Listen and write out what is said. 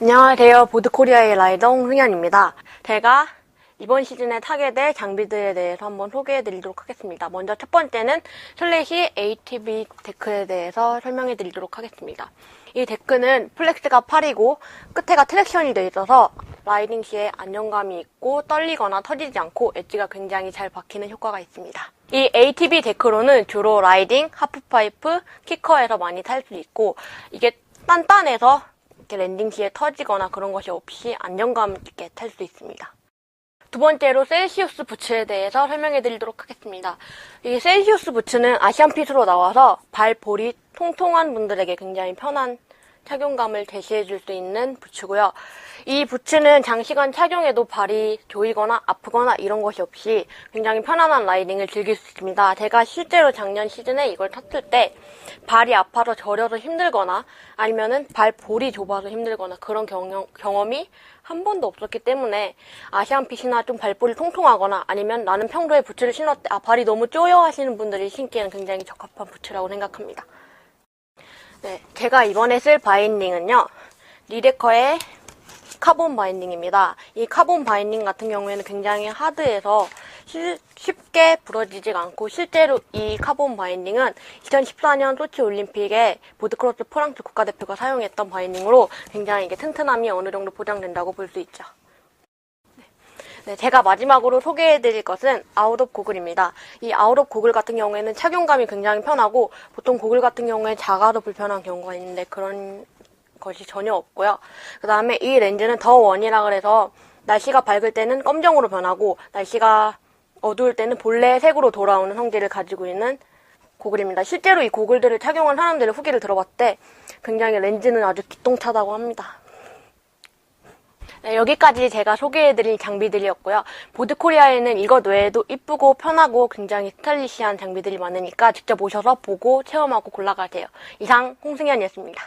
안녕하세요. 보드코리아의 라이더 홍승현입니다. 제가 이번 시즌에 타게 될 장비들에 대해서 한번 소개해 드리도록 하겠습니다. 먼저 첫 번째는 슬래시 ATV 데크에 대해서 설명해 드리도록 하겠습니다. 이 데크는 플렉스가 8이고 끝에가 트랙션이 되어 있어서 라이딩 시에 안정감이 있고 떨리거나 터지지 않고 엣지가 굉장히 잘 박히는 효과가 있습니다. 이 ATV 데크로는 주로 라이딩, 하프파이프, 키커에서 많이 탈 수 있고 이게 단단해서 이렇게 랜딩 시에 터지거나 그런 것이 없이 안정감 있게 탈 수 있습니다. 두 번째로 셀시우스 부츠에 대해서 설명해 드리도록 하겠습니다. 이 셀시우스 부츠는 아시안핏으로 나와서 발 볼이 통통한 분들에게 굉장히 편한 착용감을 제시해 줄 수 있는 부츠고요. 이 부츠는 장시간 착용해도 발이 조이거나 아프거나 이런 것이 없이 굉장히 편안한 라이딩을 즐길 수 있습니다. 제가 실제로 작년 시즌에 이걸 탔을 때 발이 아파서 저려서 힘들거나 아니면은 발볼이 좁아서 힘들거나 그런 경험, 경험이 한 번도 없었기 때문에 아시안핏이나 좀 발볼이 통통하거나 아니면 나는 평소에 부츠를 신었을 때 아, 발이 너무 쪼여 하시는 분들이 신기에는 굉장히 적합한 부츠라고 생각합니다. 네, 제가 이번에 쓸 바인딩은요, 리데커의 카본 바인딩입니다. 이 카본 바인딩 같은 경우에는 굉장히 하드해서 실- 쉽게 부러지지가 않고 실제로 이 카본 바인딩은 2014년 소치 올림픽에 보드크로스 프랑스 국가대표가 사용했던 바인딩으로 굉장히 이게 튼튼함이 어느 정도 보장된다고 볼 수 있죠. 네, 제가 마지막으로 소개해드릴 것은 아웃옵 고글입니다. 이 아웃옵 고글 같은 경우에는 착용감이 굉장히 편하고 보통 고글 같은 경우에 작아도 불편한 경우가 있는데 그런 것이 전혀 없고요. 그 다음에 이 렌즈는 더 원이라 그래서 날씨가 밝을 때는 검정으로 변하고 날씨가 어두울 때는 본래 색으로 돌아오는 성질을 가지고 있는 고글입니다. 실제로 이 고글들을 착용한 사람들의 후기를 들어봤대 굉장히 렌즈는 아주 기똥차다고 합니다. 네, 여기까지 제가 소개해드릴 장비들이었고요. 보드코리아에는 이것 외에도 이쁘고 편하고 굉장히 스타일리시한 장비들이 많으니까 직접 오셔서 보고 체험하고 골라가세요. 이상 홍승현이었습니다.